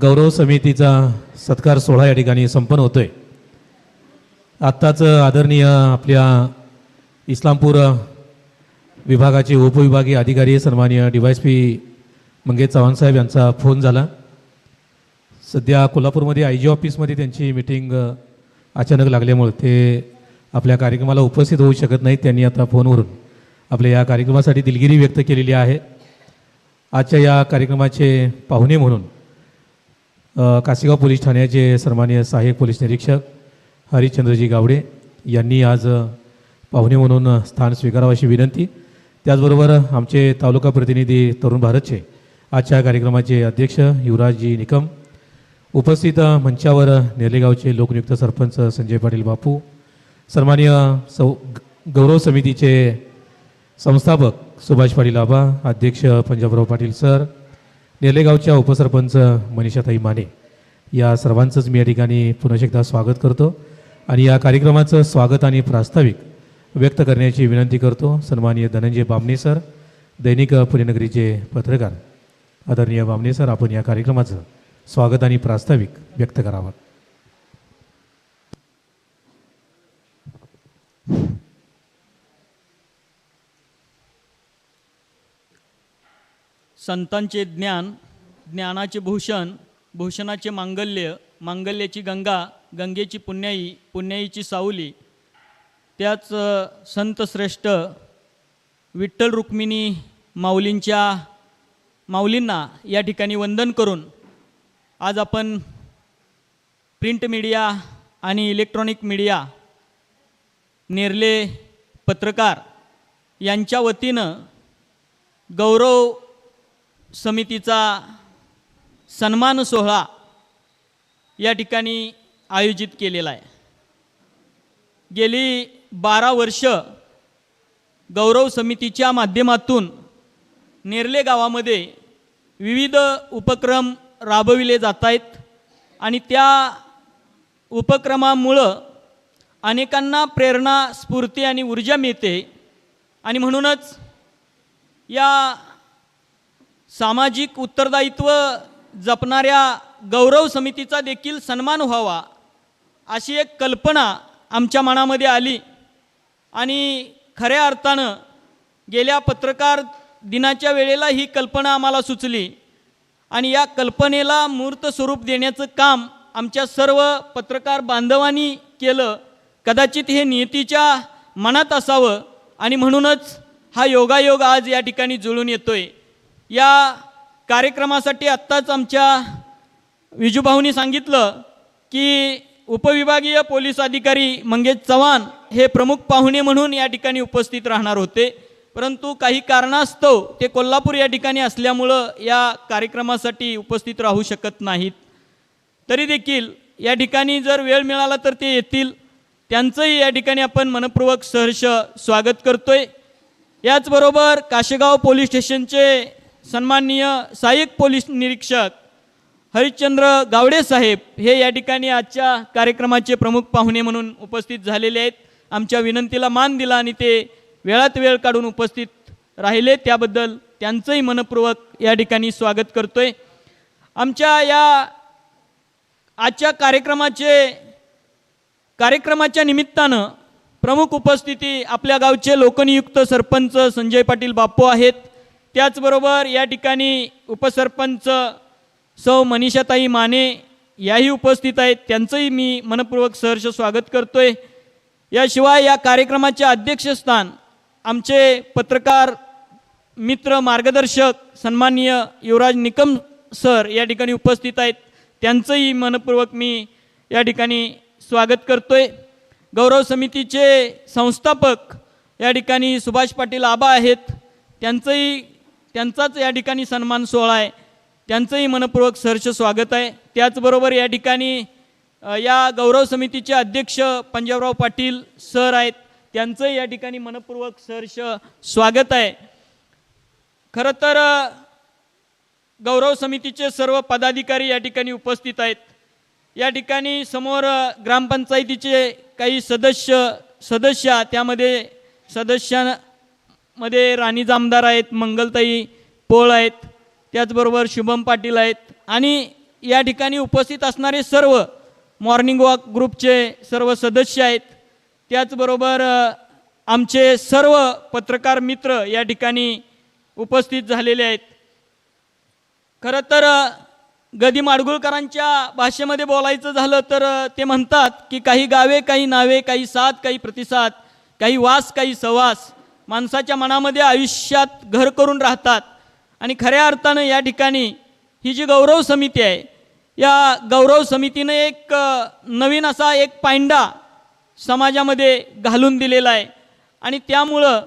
गौरव समितीचा सत्कार सोहळा या ठिकाणी संपन्न होतो आहे आत्ताच आदरणीय आपल्या इस्लामपूर विभागाचे उपविभागीय अधिकारी सन्माननीय D Y S P Mangesh Chavan साहेब यांचा फोन झाला. सध्या कोल्हापूरमध्ये आय जी ऑफिसमध्ये त्यांची मिटिंग अचानक लागल्यामुळे ते आपल्या कार्यक्रमाला उपस्थित होऊ शकत नाहीत. त्यांनी आता फोनवरून आपल्या या कार्यक्रमासाठी दिलगिरी व्यक्त केलेली आहे. आजच्या या कार्यक्रमाचे पाहुणे म्हणून कासेगाव पोलीस ठाण्याचे सन्मान्य सहाय्यक पोलीस निरीक्षक हरिश्चंद्रजी गावडे यांनी आज पाहुणे म्हणून स्थान स्वीकारावं अशी विनंती. त्याचबरोबर आमचे तालुका प्रतिनिधी तरुण भारतचे आजच्या कार्यक्रमाचे अध्यक्ष युवराजजी निकम उपस्थित मंचावर नेलेगावचे लोकनियुक्त सरपंच संजय पाटील बापू सन्मान्य सौ ग- गौरव समितीचे संस्थापक सुभाष पाटील आबा अध्यक्ष पंजाबराव पाटील सर नेलेगावच्या उपसरपंच मनीषाताई माने या सर्वांचंच मी या ठिकाणी पुन्हा एकदा स्वागत करतो आणि या कार्यक्रमाचं स्वागत आणि प्रास्ताविक व्यक्त करण्याची विनंती करतो सन्माननीय धनंजय बामणे सर दैनिक पुणेनगरीचे पत्रकार. आदरणीय बामणे सर आपण या कार्यक्रमाचं स्वागत आणि प्रास्ताविक व्यक्त करावं. संतांचे ज्ञान ज्ञानाचे भूषण भूषणाचे मांगल्य मांगल्याची गंगा गंगेची पुण्याई पुण्याईची सावली त्याच संतश्रेष्ठ संत श्रेष्ठ विठ्ठल रुक्मिणी माऊलींच्या माऊलींना या ठिकाणी वंदन करून आज आपण प्रिंट मीडिया आणि इलेक्ट्रॉनिक मीडिया नेरले पत्रकार यांच्या वतीनं गौरव समितीचा सन्मान सोहळा या ठिकाणी आयोजित केलेला आहे. गेली बारा वर्ष गौरव समितीच्या माध्यमातून नेरले गावामध्ये विविध उपक्रम राबविले जात आहेत आणि त्या उपक्रमामुळं अनेकांना प्रेरणा स्फूर्ती आणि ऊर्जा मिळते. आणि म्हणूनच या सामाजिक उत्तरदायित्व जपणाऱ्या गौरव समितीचा देखील सन्मान व्हावा अशी एक कल्पना आमच्या मनामध्ये आली. आणि खऱ्या अर्थानं गेल्या पत्रकार दिनाच्या वेळेला ही कल्पना आम्हाला सुचली. आणि या कल्पनेला मूर्त स्वरूप देण्याचं काम आमच्या सर्व पत्रकार बांधवांनी केलं. कदाचित हे नियतीच्या मनात असावं आणि म्हणूनच हा योगायोग आज या ठिकाणी जुळून येतोय. या कार्यक्रमासाठी आत्ताच आमच्या विजूभाऊनी सांगितलं की उपविभागीय पोलीस अधिकारी मंगेश चव्हाण हे प्रमुख पाहुणे म्हणून या ठिकाणी उपस्थित राहणार होते. परंतु काही कारणास्तव ते कोल्हापूर या ठिकाणी असल्यामुळं या कार्यक्रमासाठी उपस्थित राहू शकत नाहीत. तरी देखील या ठिकाणी जर वेळ मिळाला तर ते येतील. त्यांचंही या ठिकाणी आपण मनपूर्वक सहर्ष स्वागत करतोय. याचबरोबर काशेगाव पोलीस स्टेशनचे सन्माननीय सहाय्यक पोलीस निरीक्षक हरिश्चंद्र गावडे साहेब हे या ठिकाणी आजच्या कार्यक्रमाचे प्रमुख पाहुणे म्हणून उपस्थित झालेले आहेत. आमच्या विनंतीला मान दिला आणि ते वेळात वेळ काढून उपस्थित राहिले. त्याबद्दल त्यांचंही मनपूर्वक या ठिकाणी स्वागत करतोय. आमच्या या आजच्या कार्यक्रमाचे कार्यक्रमाच्या निमित्तानं प्रमुख उपस्थिती आपल्या गावचे लोकनियुक्त सरपंच संजय पाटील बापू आहेत. त्याचबरोबर या ठिकाणी उपसरपंच सौ मनीषाताई माने याही उपस्थित आहेत. त्यांचंही मी मनपूर्वक सहर्ष स्वागत करतोय. याशिवाय या कार्यक्रमाचे अध्यक्षस्थान आमचे पत्रकार मित्र मार्गदर्शक सन्माननीय युवराज निकम सर या ठिकाणी उपस्थित आहेत. त्यांचंही मनपूर्वक मी या ठिकाणी स्वागत करतोय. गौरव समितीचे संस्थापक या ठिकाणी सुभाष पाटील आबा आहेत. त्यांचंही त्यांचाच या ठिकाणी सन्मान सोहळा आहे. त्यांचंही मनपूर्वक सहर्ष स्वागत आहे. त्याचबरोबर या ठिकाणी या गौरव समितीचे अध्यक्ष पंजाबराव पाटील सर आहेत. त्यांचंही या ठिकाणी मनपूर्वक सहर्ष स्वागत आहे. खरं तर गौरव समितीचे सर्व पदाधिकारी या ठिकाणी उपस्थित आहेत. या ठिकाणी समोर ग्रामपंचायतीचे काही सदस्य सदस्य त्यामध्ये मध्ये राणी जामदार आहेत मंगलताई पोळ आहेत त्याचबरोबर शुभम पाटील आहेत. आणि या ठिकाणी उपस्थित असणारे सर्व मॉर्निंग वॉक ग्रुपचे सर्व सदस्य आहेत. त्याचबरोबर आमचे सर्व पत्रकार मित्र या ठिकाणी उपस्थित झालेले आहेत. खरं तर गदी माडगुळकरांच्या भाषेमध्ये बोलायचं झालं तर ते म्हणतात की काही गावे काही नावे काही साथ काही प्रतिसाद काही वास काही सवास. माणसाच्या मनामध्ये आयुष्यात घर करून राहतात. आणि खऱ्या अर्थानं या ठिकाणी ही जी गौरव समिती आहे या गौरव समितीनं एक नवीन असा एक पायंडा समाजामध्ये घालून दिलेला आहे. आणि त्यामुळं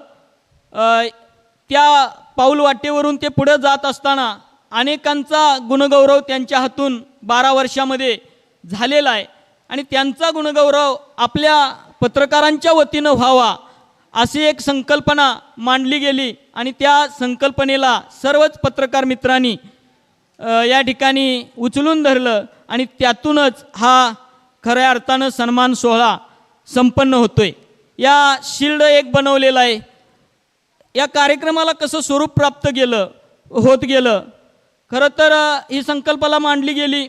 त्या पाऊल वाटेवरून ते पुढं जात असताना अनेकांचा गुणगौरव त्यांच्या हातून बारा वर्षामध्ये झालेला आहे. आणि त्यांचा गुणगौरव आपल्या पत्रकारांच्या वतीनं व्हावा अशी एक संकल्पना मांडली गेली आणि त्या संकल्पनेला सर्वच पत्रकार मित्रांनी या ठिकाणी उचलून धरलं आणि त्यातूनच हा खऱ्या अर्थानं सन्मान सोहळा संपन्न होतोय. या शिल्ड एक बनवलेला आहे. या कार्यक्रमाला कसं स्वरूप प्राप्त गेलं होत गेलं? खरं तर ही संकल्पना मांडली गेली.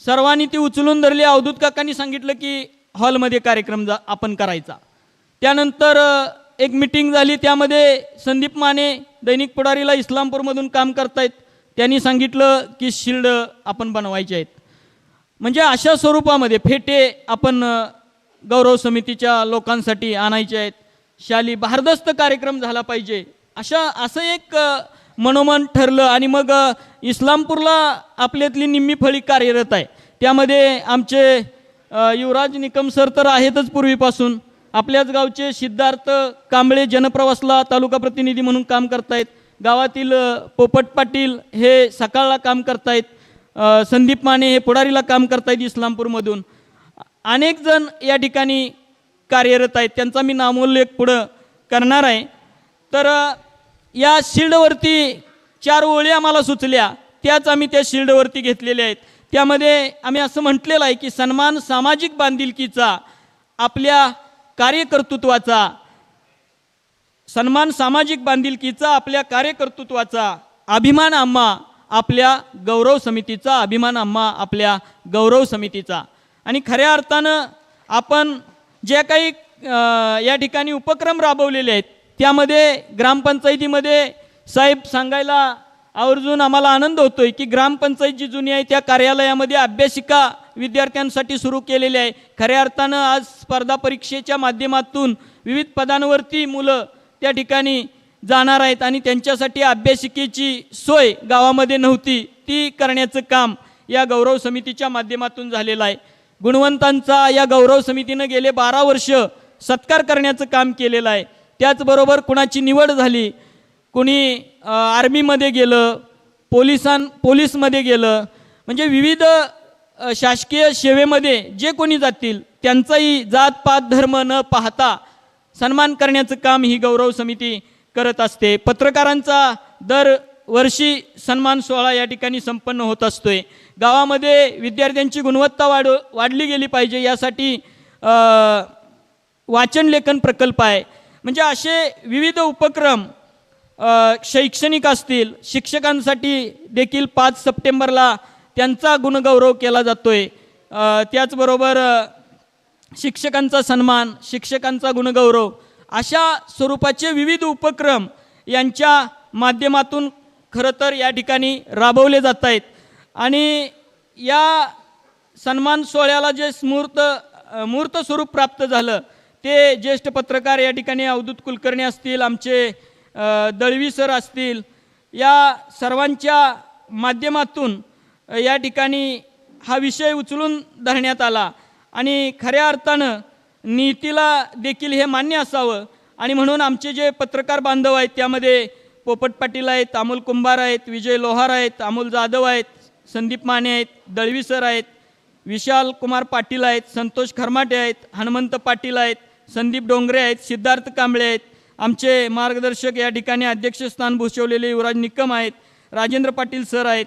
सर्वांनी ती उचलून धरली. अवधूत काकांनी सांगितलं की हॉलमध्ये कार्यक्रम जा आपण करायचा. त्यानंतर एक मिटिंग झाली त्यामध्ये संदीप माने दैनिक पुढारीला इस्लामपूरमधून काम करतायत. त्यांनी सांगितलं की शिल्ड आपण बनवायचे आहेत. म्हणजे अशा स्वरूपामध्ये फेटे आपण गौरव समितीच्या लोकांसाठी आणायचे आहेत. शाली भारदस्त कार्यक्रम झाला पाहिजे. अशा असं एक मनोमन ठरलं आणि मग इस्लामपूरला आपल्यातली निम्मी फळी कार्यरत आहे. त्यामध्ये आमचे युवराज निकम सर तर आहेतच पूर्वीपासून. आपल्याच गावचे सिद्धार्थ कांबळे जनप्रवासला तालुका प्रतिनिधी म्हणून काम करतायत. गावातील पोपट पाटील हे सकाळला काम करतायत. संदीप माने हे पुढारीला काम करतायत इस्लामपूरमधून. अनेक जण या ठिकाणी कार्यरत आहेत. त्यांचा मी नामोल्लेख पुढं करणार आहे. तर या शिल्डवरती चार ओळी आम्हाला सुचल्या. त्याच आम्ही त्या शिल्डवरती घेतलेल्या आहेत. त्यामध्ये आम्ही असं म्हटलेलं आहे की सन्मान सामाजिक बांधिलकीचा आपल्या कार्यकर्तृत्वाचा सन्मान सामाजिक बांधिलकीचा आपल्या कार्यकर्तृत्वाचा अभिमान आम्हा आपल्या गौरव समितीचा अभिमान आम्हा आपल्या गौरव समितीचा. आणि खऱ्या अर्थानं आपण ज्या काही या ठिकाणी उपक्रम राबवलेले आहेत त्यामध्ये ग्रामपंचायतीमध्ये साहेब सांगायला आवर्जून आम्हाला आनंद होतोय की ग्रामपंचायत जी जुनी आहे त्या कार्यालयामध्ये अभ्यासिका विद्यार्थ्यांसाठी सुरू केलेली आहे. खऱ्या अर्थानं आज स्पर्धा परीक्षेच्या माध्यमातून विविध पदांवरती मुलं त्या ठिकाणी जाणार आहेत आणि त्यांच्यासाठी अभ्यासिकेची सोय गावामध्ये नव्हती. ती करण्याचं काम या गौरव समितीच्या माध्यमातून झालेलं आहे. गुणवंतांचा या गौरव समितीनं गेले बारा वर्ष सत्कार करण्याचं काम केलेलं आहे. त्याचबरोबर कुणाची निवड झाली? कुणी आर्मीमध्ये गेलं? पोलिसां पोलीसमध्ये गेलं? म्हणजे विविध शासकीय सेवेमध्ये जे कोणी जातील त्यांचाही जात पात धर्म न पाहता सन्मान करण्याचं काम ही गौरव समिती करत असते. पत्रकारांचा दर वर्षी सन्मान सोहळा या ठिकाणी संपन्न होत असतोय. गावामध्ये विद्यार्थ्यांची गुणवत्ता वाढ वाढली गेली पाहिजे यासाठी वाचन लेखन प्रकल्प आहे. म्हणजे असे विविध उपक्रम शैक्षणिक असतील शिक्षकांसाठी देखील पाच सप्टेंबरला त्यांचा गुणगौरव केला जातोय. त्याचबरोबर शिक्षकांचा सन्मान शिक्षकांचा गुणगौरव अशा स्वरूपाचे विविध उपक्रम यांच्या माध्यमातून खरं तर या ठिकाणी राबवले जात आहेत. आणि या सन्मान सोहळ्याला जे स्मूर्त मूर्त स्वरूप प्राप्त झालं ते ज्येष्ठ पत्रकार या ठिकाणी अवधूत कुलकर्णी असतील आमचे दळवी सर असतील या सर्वांच्या माध्यमातून या ठिकाणी हा विषय उचलून धरण्यात आला. आणि खऱ्या अर्थानं नीतीला देखील हे मान्य असावं. आणि म्हणून आमचे जे पत्रकार बांधव आहेत त्यामध्ये पोपट पाटील आहेत अमोल कुंभार आहेत विजय लोहार आहेत अमोल जाधव आहेत संदीप माने आहेत दळवी सर आहेत विशाल कुमार पाटील आहेत संतोष खरमाटे आहेत हनुमंत पाटील आहेत संदीप डोंगरे आहेत सिद्धार्थ कांबळे आहेत. आमचे मार्गदर्शक या ठिकाणी अध्यक्षस्थान भूषवलेले युवराज निकम आहेत राजेंद्र पाटील सर आहेत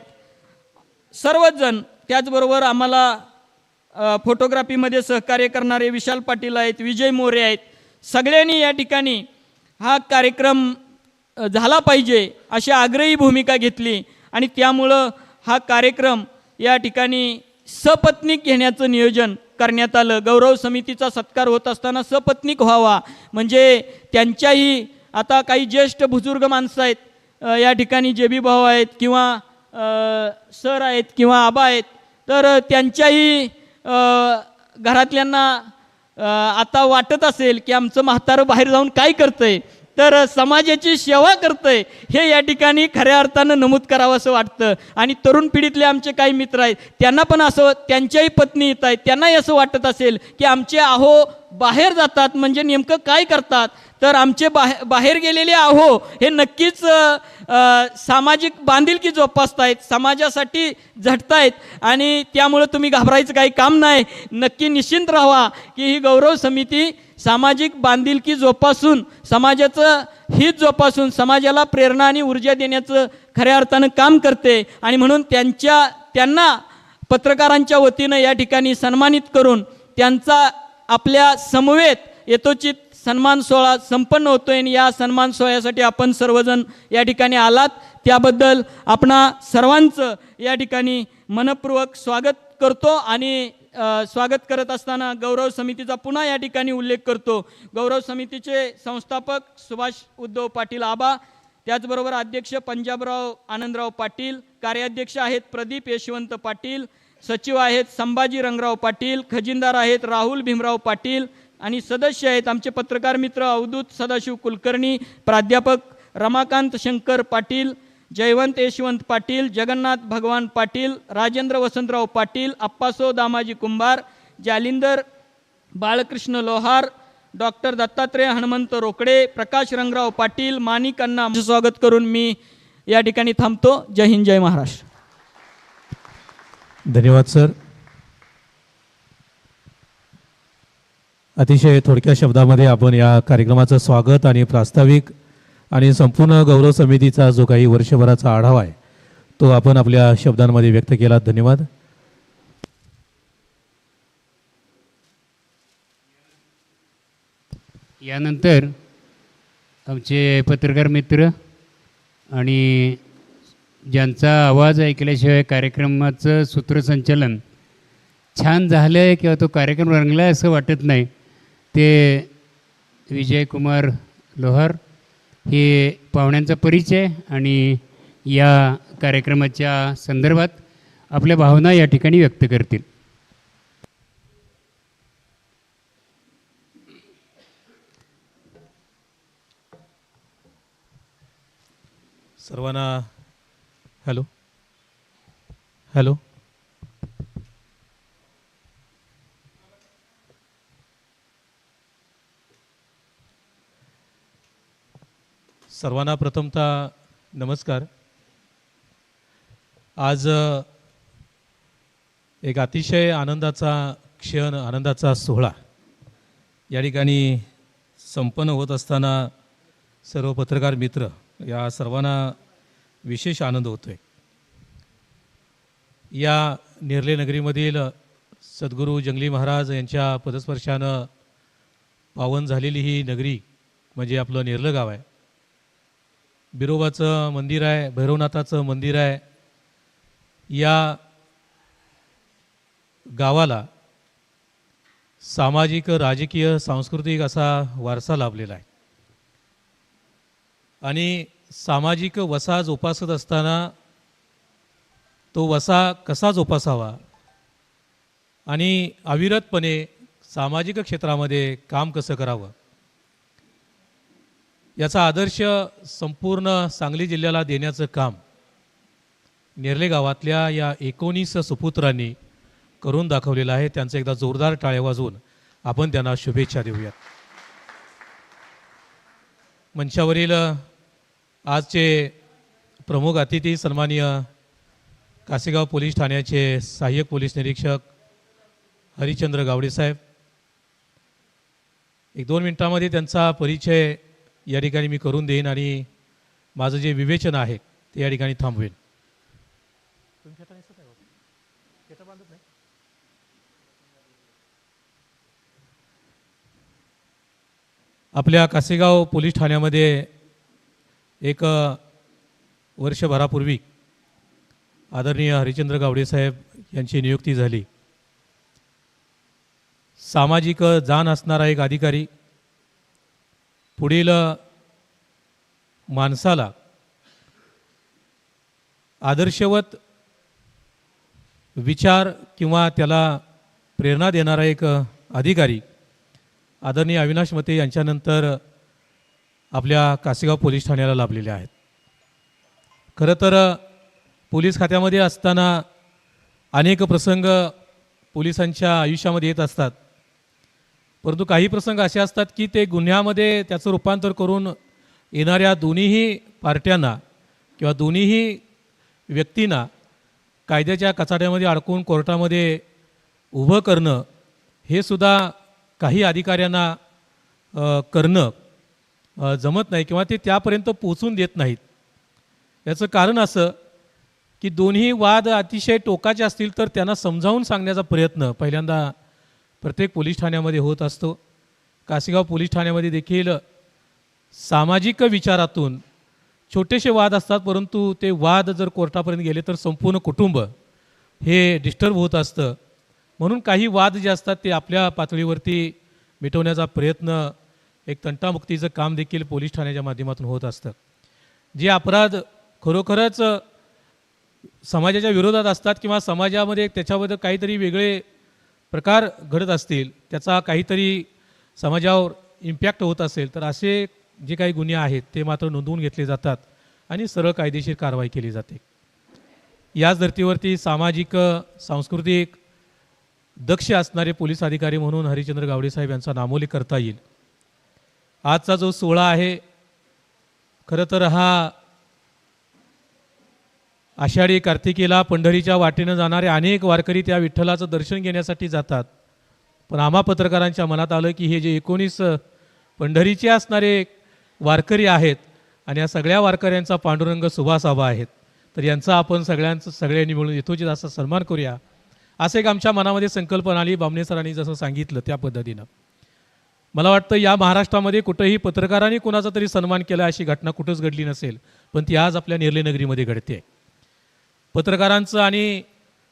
सर्वच जण त्याचबरोबर आम्हाला फोटोग्राफीमध्ये सहकार्य करणारे विशाल पाटील आहेत विजय मोरे आहेत सगळ्यांनी या ठिकाणी हा कार्यक्रम झाला पाहिजे अशी आग्रही भूमिका घेतली आणि त्यामुळं हा कार्यक्रम या ठिकाणी सपत्नीक घेण्याचं नियोजन करण्यात आलं. गौरव समितीचा सत्कार होत असताना सपत्नीक व्हावा. म्हणजे त्यांच्याही आता काही ज्येष्ठ बुजुर्ग माणसं आहेत या ठिकाणी जेबी भाऊ आहेत किंवा सर आहेत किंवा आबा आहेत तर त्यांच्याही घरातल्यांना आता वाटत असेल की आमचं म्हातारं बाहेर जाऊन काय करतंय तर समाजाची सेवा करतंय हे या ठिकाणी खऱ्या अर्थानं नमूद करावं असं वाटतं. आणि तरुण पिढीतले आमचे काही मित्र आहेत त्यांना पण असं त्यांच्याही पत्नी येत आहेत त्यांनाही असं वाटत असेल की आमचे आहो बाहेर जातात म्हणजे नेमकं काय करतात? तर आमचे बाहे बाहेर गेलेले आहो हे नक्कीच सामाजिक बांधिलकी जोपासतायत समाजासाठी झटतायत आणि त्यामुळं तुम्ही घाबरायचं काही काम नाही. नक्की निश्चिंत राहा की ही गौरव समिती सामाजिक बांधिलकी जोपासून समाजाचं हित जोपासून समाजाला प्रेरणा आणि ऊर्जा देण्याचं खऱ्या अर्थानं काम करते आणि म्हणून त्यांच्या त्यांना पत्रकारांच्या वतीनं या ठिकाणी सन्मानित करून त्यांचा आपल्या समवेत यथोचित सन्मान सोहळा संपन्न होतोय आणि या सन्मान सोहळ्यासाठी आपण सर्वजण या ठिकाणी आलात. त्याबद्दल आपणा सर्वांचं या ठिकाणी मनपूर्वक स्वागत करतो आणि स्वागत करत असताना गौरव समितीचा पुन्हा या ठिकाणी उल्लेख करतो. गौरव समितीचे संस्थापक सुभाष उद्धव पाटील आबा त्याचबरोबर अध्यक्ष पंजाबराव आनंदराव पाटील कार्याध्यक्ष आहेत प्रदीप यशवंत पाटील सचिव आहेत संभाजी रंगराव पाटील खजिनदार आहेत राहुल भीमराव पाटील आणि सदस्य आहेत आमचे पत्रकार मित्र अवधूत सदाशिव कुलकर्णी प्राध्यापक रमाकांत शंकर पाटील जयवंत यशवंत पाटील जगन्नाथ भगवान पाटील राजेंद्र वसंतराव पाटील अप्पासो दामाजी कुंभार जालिंदर बाळकृष्ण लोहार डॉक्टर दत्तात्रय हनुमंत रोकडे प्रकाश रंगराव पाटील मानिकांना आमचं स्वागत करून मी या ठिकाणी थांबतो. जय हिंद जय महाराष्ट्र. धन्यवाद सर. अतिशय थोडक्या शब्दामध्ये आपण या कार्यक्रमाचं स्वागत आणि प्रास्ताविक आणि संपूर्ण गौरव समितीचा जो काही वर्षभराचा आढावा आहे तो आपण आपल्या शब्दांमध्ये व्यक्त केला. धन्यवाद. यानंतर आमचे पत्रकार मित्र आणि ज्यांचा आवाज ऐकल्याशिवाय कार्यक्रमाचं सूत्रसंचालन छान झालं आहे किंवा तो कार्यक्रम रंगला आहे असं वाटत नाही ते विजयकुमार लोहार हे पाहुण्यांचा परिचय आणि या कार्यक्रमाच्या संदर्भात आपल्या भावना या ठिकाणी व्यक्त करतील. सर्वांना हॅलो. हॅलो. सर्वांना प्रथमतः नमस्कार. आज एक अतिशय आनंदाचा क्षण आनंदाचा सोहळा. या ठिकाणी संपन्न होत असताना सर्व पत्रकार मित्र या सर्वांना विशेष आनंद होतो आहे या निर्ले नगरीमधील सद्गुरू जंगली महाराज यांच्या पदस्पर्शानं पावन झालेली ही नगरी म्हणजे आपलं नेरलं गाव आहे. बिरोबाचं मंदिर आहे भैरवनाथाचं मंदिर आहे. या गावाला सामाजिक राजकीय सांस्कृतिक असा वारसा लाभलेला आहे. आणि सामाजिक वसा जोपासत असताना तो वसा कसा जोपासावा आणि अविरतपणे सामाजिक क्षेत्रामध्ये काम कसं करावं? याचा आदर्श संपूर्ण सांगली जिल्ह्याला देण्याचं काम नेरले गावातल्या या एकोणीस सुपुत्रांनी करून दाखवलेलं आहे. त्यांचं एकदा जोरदार टाळ्या वाजवून आपण त्यांना शुभेच्छा देऊयात. मंचावरील आजचे प्रमुख अतिथी सन्माननीय कासेगाव पोलीस ठाण्याचे सहाय्यक पोलीस निरीक्षक हरिचंद्र गावडे साहेब. एक दोन मिनटामध्ये त्यांचा परिचय या ठिकाणी मी करून देईन आणि माझं जे विवेचन आहे ते या ठिकाणी थांबवेन. आपल्या कासेगाव पोलीस ठाण्यामध्ये एक वर्षभरापूर्वी आदरणीय हरिचंद्र गावडे साहेब यांची नियुक्ती झाली. सामाजिक जाण असणारा एक अधिकारी पुढील माणसाला आदर्शवत विचार किंवा त्याला प्रेरणा देणारा एक अधिकारी आदरणीय अविनाश मते यांच्यानंतर आपल्या कासेगाव पोलीस ठाण्याला लाभलेले आहेत. खरं तर पोलीस खात्यामध्ये असताना अनेक प्रसंग पोलिसांच्या आयुष्यामध्ये येत असतात. परंतु काही प्रसंग असे असतात की ते गुन्ह्यामध्ये त्याचं रूपांतर करून येणाऱ्या दोन्हीही पार्ट्यांना किंवा दोन्हीही व्यक्तींना कायद्याच्या कचाट्यामध्ये अडकून कोर्टामध्ये उभं करणं हे सुद्धा काही अधिकाऱ्यांना करणं जमत नाही किंवा ते त्यापर्यंत पोचून देत नाहीत. याचं कारण असं की दोन्ही वाद अतिशय टोकाचे असतील तर त्यांना समजावून सांगण्याचा प्रयत्न पहिल्यांदा प्रत्येक पोलीस ठाण्यामध्ये होत असतो. कासेगाव पोलीस ठाण्यामध्ये देखील सामाजिक विचारातून छोटेसे वाद असतात परंतु ते वाद जर कोर्टापर्यंत गेले तर संपूर्ण कुटुंब हे डिस्टर्ब होत असतं. म्हणून काही वाद जे असतात ते आपल्या पातळीवरती मिटवण्याचा प्रयत्न एक तंटामुक्तीचं काम देखील पोलीस ठाण्याच्या माध्यमातून होत असतं. जे अपराध खरोखरच समाजाच्या विरोधात असतात किंवा समाजामध्ये त्याच्याबद्दल काहीतरी वेगळे प्रकार घडत असतील त्याचा काहीतरी समाजावर इम्पॅक्ट होत असेल तर असे जे काही गुन्हे आहेत ते मात्र नोंदवून घेतले जातात आणि सरळ कायदेशीर कारवाई केली जाते. याच धर्तीवरती सामाजिक सांस्कृतिक दक्ष असणारे पोलीस अधिकारी म्हणून हरिचंद्र गावडे साहेब यांचा नामोल्लेख करता येईल. आजचा जो सोहळा आहे खरं तर हा आषाढी कार्तिकीला पंढरीच्या वाटेनं जाणारे अनेक वारकरी त्या विठ्ठलाचं दर्शन घेण्यासाठी जातात. पण आम्हा पत्रकारांच्या मनात आलं की हे जे एकोणीस पंढरीचे असणारे वारकरी आहेत आणि या सगळ्या वारकऱ्यांचा पांडुरंग सुभासाभा आहेत तर यांचा आपण सगळ्यांचं सगळ्यांनी मिळून यथोचित असा सन्मान करूया. असं एक आमच्या मनामध्ये संकल्पना आली बामणे सरांनी जसं सांगितलं त्या पद्धतीनं. मला वाटतं या महाराष्ट्रामध्ये कुठंही पत्रकारांनी कुणाचा तरी सन्मान केला अशी घटना कुठंच घडली नसेल पण ती आज आपल्या निर्ले नगरीमध्ये घडते. पत्रकारांचं आणि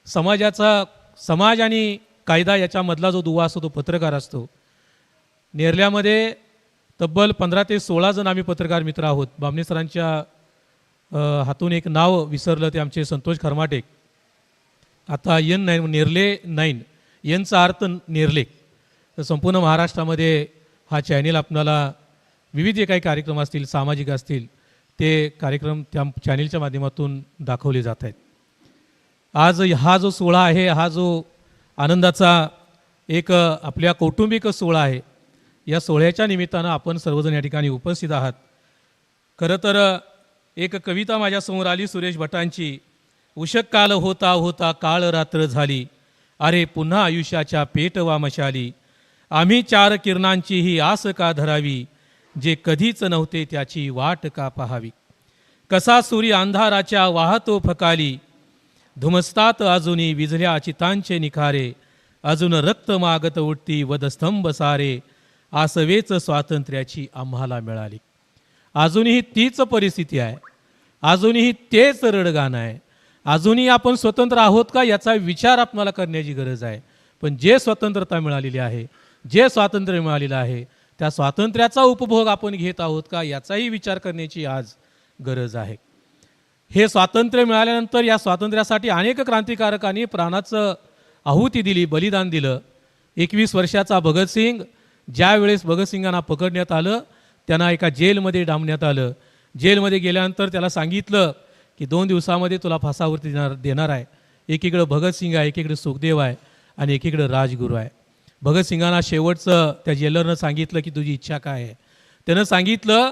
समाजाचा समाज आणि कायदा याच्यामधला जो दुवा असतो तो पत्रकार असतो. नेरल्यामध्ये तब्बल पंधरा ते सोळा जण आम्ही पत्रकार मित्र आहोत. बामणे सरांच्या हातून एक नाव विसरलं ते आमचे संतोष खरमाटे. आता यन नाईन नेरले नाईन यनचा अर्थ नेरले. तर संपूर्ण महाराष्ट्रामध्ये हा चॅनेल आपणाला विविध जे काही कार्यक्रम असतील सामाजिक असतील ते कार्यक्रम त्या चॅनेलच्या माध्यमातून दाखवले जात आहेत. आज हा जो सोहळा आहे हा जो आनंदाचा एक आपल्या कौटुंबिक सोहळा आहे या सोहळ्याच्या निमित्तानं आपण सर्वजण या ठिकाणी उपस्थित आहात. खरं तर एक कविता माझ्यासमोर आली सुरेश भटांची उषक काल होता होता काळ रात्र झाली अरे पुन्हा आयुष्याच्या पेट वा मशाली आम्ही चार किरणांची ही आस का धरावी जे कधीच नव्हते त्याची वाट का पाहावी? कसा सूर्य अंधाराच्या वाहतो फकाली धुमस्तात अजूनी विझल्या चितांचे निखारे. अजून रक्त मागत उठती वधस्तंभ सारे. आसवेच स्वातंत्र्याची आम्हाला मिळाली. अजूनही तीच परिस्थिती आहे. अजूनही तेच रडगाणं आहे. अजूनही आपण स्वतंत्र आहोत का याचा विचार आपल्याला करण्याची गरज आहे. पण जे स्वतंत्रता मिळालेली आहे जे स्वातंत्र्य मिळालेलं आहे त्या स्वातंत्र्याचा उपभोग आपण घेत आहोत का याचाही विचार करण्याची आज गरज आहे. हे स्वातंत्र्य मिळाल्यानंतर या स्वातंत्र्यासाठी अनेक क्रांतिकारकांनी प्राणाचं आहुती दिली बलिदान दिलं. एकवीस वर्षाचा भगतसिंग ज्यावेळेस भगतसिंगांना पकडण्यात आलं त्यांना एका जेलमध्ये डांबण्यात आलं. जेलमध्ये गेल्यानंतर त्याला सांगितलं की दोन दिवसामध्ये तुला फासावरती देणार देणार आहे. एकीकडं भगतसिंग आहे एकीकडे सुखदेव आहे आणि एकीकडं राजगुरू आहे. भगतसिंगांना शेवटचं त्या जेलरनं सांगितलं की तुझी इच्छा काय आहे? त्यानं सांगितलं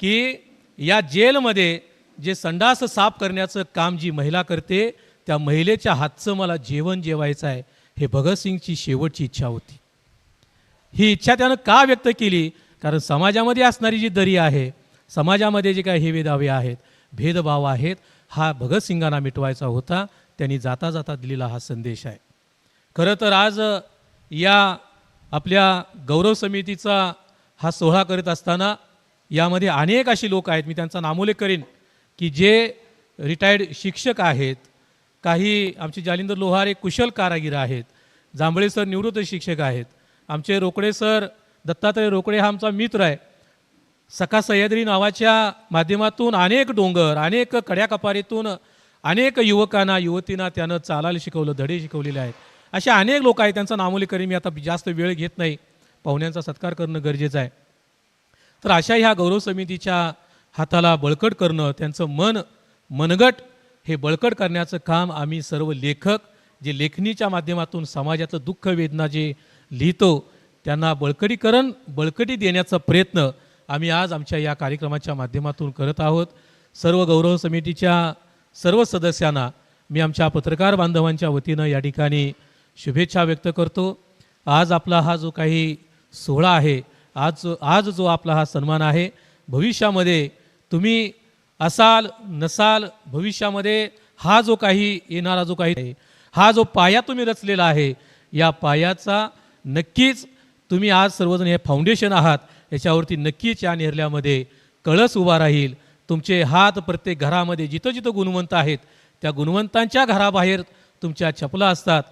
की या जेलमध्ये जे संडास साफ करण्याचं काम जी महिला करते त्या महिलेच्या हातचं मला जेवण जेवायचं आहे हे भगतसिंगची शेवटची इच्छा होती. ही इच्छा त्यानं का व्यक्त केली? कारण समाजामध्ये असणारी जी दरी आहे समाजामध्ये जे काही हेवे दावे आहेत भेदभाव आहेत हा भगतसिंगांना मिटवायचा होता त्यांनी जाता जाता दिलेला हा संदेश आहे. खरं तर आज या आपल्या गौरव समितीचा हा सोहळा करत असताना यामध्ये अनेक अशी लोक आहेत मी त्यांचा नामोल्लेख करेन. की जे रिटायर्ड शिक्षक आहेत काही आमचे जालिंदर लोहार एक कुशल कारागीर आहेत जांभळे सर निवृत्त शिक्षक आहेत आमचे रोकडे सर दत्तात्रय रोकडे हा आमचा मित्र आहे. सखा सह्याद्री नावाच्या माध्यमातून अनेक डोंगर अनेक कड्याकपारीतून अनेक युवकांना युवतींना त्यानं चालायला शिकवलं धडे शिकवलेले आहेत. अशा अनेक लोक आहेत त्यांचा नामोलीकरी मी आता जास्त वेळ घेत नाही. पाहुण्यांचा सत्कार करणं गरजेचं आहे. तर अशा ह्या गौरव समितीच्या हाताला बळकट करणं त्यांचं मन मनगट हे बळकट करण्याचं काम आम्ही सर्व लेखक जे लेखणीच्या माध्यमातून समाजातलं दुःख वेदना जे लिहितो त्यांना बळकटीकरण बळकटी देण्याचा प्रयत्न आम्ही आज आमच्या या कार्यक्रमाच्या माध्यमातून करत आहोत. सर्व गौरव समितीच्या सर्व सदस्यांना मी आमच्या पत्रकार बांधवांच्या वतीनं या ठिकाणी शुभेच्छा व्यक्त करतो. आज आपला हा जो काही सोहळा आहे आज आज जो आपला हा सन्मान आहे भविष्यामध्ये तुम्ही असाल नसाल भविष्यामध्ये हा जो काही येणारा जो काही आहे हा जो पाया तुम्ही रचलेला आहे या पायाचा नक्कीच तुम्ही आज सर्वजण हे फाउंडेशन आहात. याच्यावरती नक्कीच या नेरल्यामध्ये कळस उभा राहील. तुमचे हात प्रत्येक घरामध्ये जिथं जिथं गुणवंत आहेत त्या गुणवंतांच्या घराबाहेर तुमच्या चपला असतात.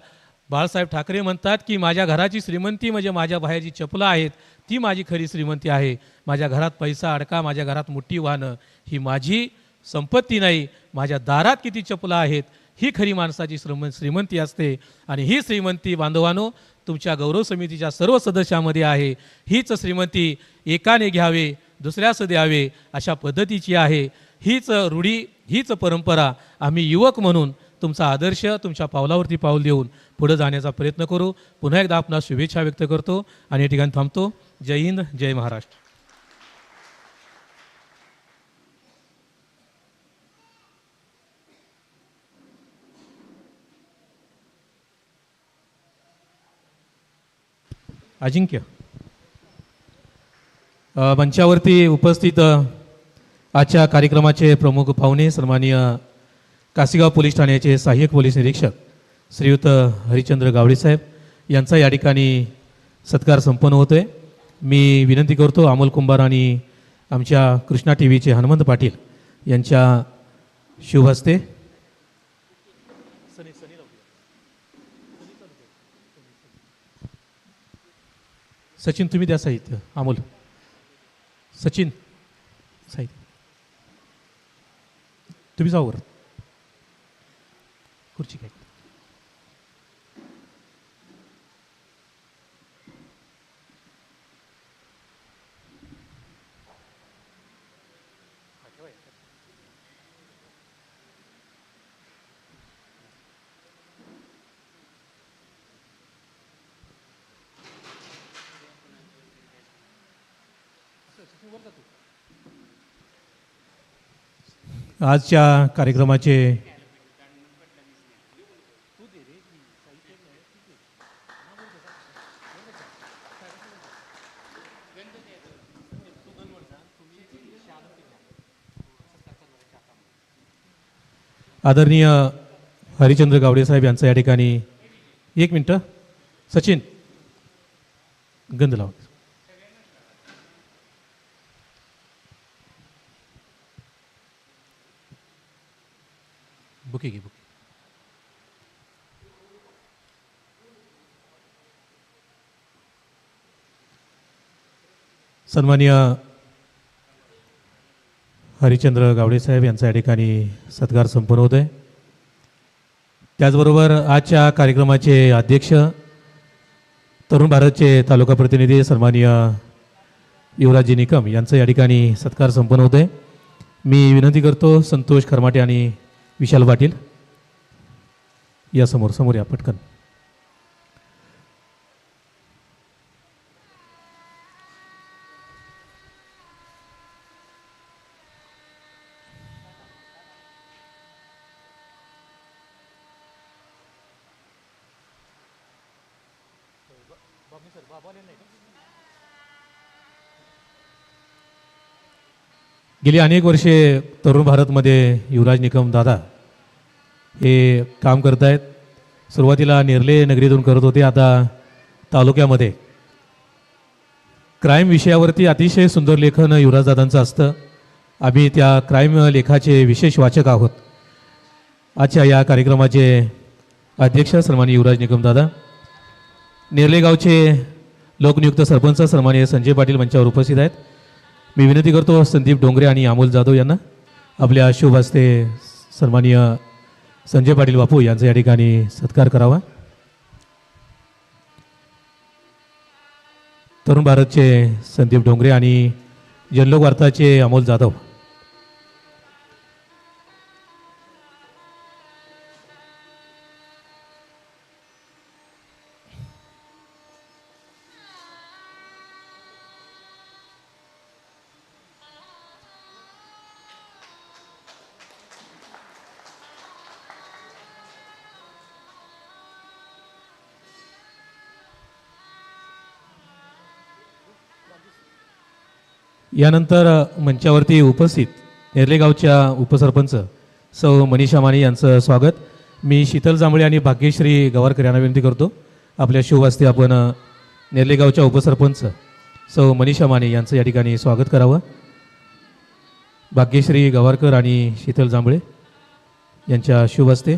बाळासाहेब ठाकरे म्हणतात की माझ्या घराची श्रीमंती म्हणजे माझ्या बाहेरची चपला आहेत. ती माझी खरी श्रीमंती आहे. माझ्या घरात पैसा अडका माझ्या घरात मोठी वाहनं ही माझी संपत्ती नाही. माझ्या दारात किती चपला आहेत ही खरी माणसाची श्रीम श्रीमंती असते. आणि ही श्रीमंती बांधवानो तुमच्या गौरव समितीच्या सर्व सदस्यामध्ये आहे. हीच श्रीमंती एकाने घ्यावे दुसऱ्यास द्यावे अशा पद्धतीची आहे. हीच रूढी हीच परंपरा आम्ही युवक म्हणून तुमचा आदर्श तुमच्या पावलावरती पाऊल देऊन पुढे जाण्याचा प्रयत्न करू. पुन्हा एकदा आपणास शुभेच्छा व्यक्त करतो. आणि या ठिकाणी थांबतो. जय हिंद जय महाराष्ट्र. अजिंक्य. मंचावरती उपस्थित आजच्या कार्यक्रमाचे प्रमुख पाहुणे सन्माननीय कासेगाव पोलीस ठाण्याचे सहाय्यक पोलीस निरीक्षक श्रीयुत हरिचंद्र गावडे साहेब यांचा या ठिकाणी सत्कार संपन्न होतोय. मी विनंती करतो अमोल कुंभार आणि आमच्या कृष्णा टी व्हीचे हनुमंत पाटील यांच्या शुभ हस्ते. सचिन तुम्ही द्या साहित्य. अमोल. सचिन. साहित्य. तुम्ही जाऊ खुर्ची काय आजच्या कार्यक्रमाचे आदरणीय हरिचंद्र गावडे साहेब यांचं या ठिकाणी एक मिनटं. सचिन गंध लावा बुके घे बुके सन्माननीय हरिचंद्र गावडे साहेब यांचा या ठिकाणी सत्कार संपन्न होत आहे त्याचबरोबर आजच्या कार्यक्रमाचे अध्यक्ष तरुण भारतचे तालुका प्रतिनिधी सन्माननीय युवराजी निकम यांचं या ठिकाणी सत्कार संपन्न होत आहे मी विनंती करतो संतोष खरमाटे आणि विशाल पाटील या समोर समोर या पटकन गेली अनेक वर्षे तरुण भारतमध्ये युवराज निकम दादा हे काम करत आहेत. सुरुवातीला नेरले नगरीतून करत होते आता तालुक्यामध्ये. क्राईम विषयावरती अतिशय सुंदर लेखन युवराजदादांचं असतं. आम्ही त्या क्राईम लेखाचे विशेष वाचक आहोत. आजच्या या कार्यक्रमाचे अध्यक्ष सन्माननीय युवराज निकम दादा नेरले गावचे लोकनियुक्त सरपंच सन्माननीय संजय पाटील मंचावर उपस्थित आहेत. मी विनंती करतो संदीप डोंगरे आणि अमोल जाधव यांना आपल्या शुभ हस्ते सन्माननीय संजय पाटील बापू यांचा या ठिकाणी सत्कार करावा. तरुण भारतचे संदीप डोंगरे आणि जनलोक वार्ताचे अमोल जाधव. यानंतर मंचावरती उपस्थित नेर्लेगावच्या उपसरपंच सौ मनीषा माने यांचं स्वागत. मी शीतल जांभळे आणि भाग्यश्री गवारकर यांना विनंती करतो आपल्या शिववास्ते आपण नेर्लेगावच्या उपसरपंच सौ मनीषा माने यांचं या ठिकाणी स्वागत करावं. भाग्यश्री गवारकर आणि शीतल जांभळे यांच्या शुभ हस्ते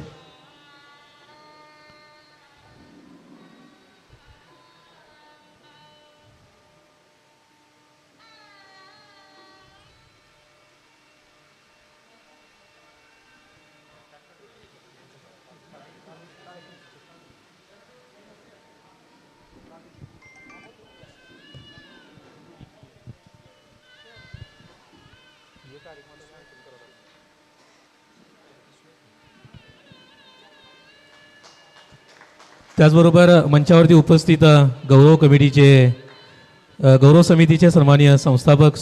त्याचबरोबर मंचावरती उपस्थित गौरव कमिटीचे गौरव समितीचे सन्माननीय संस्थापक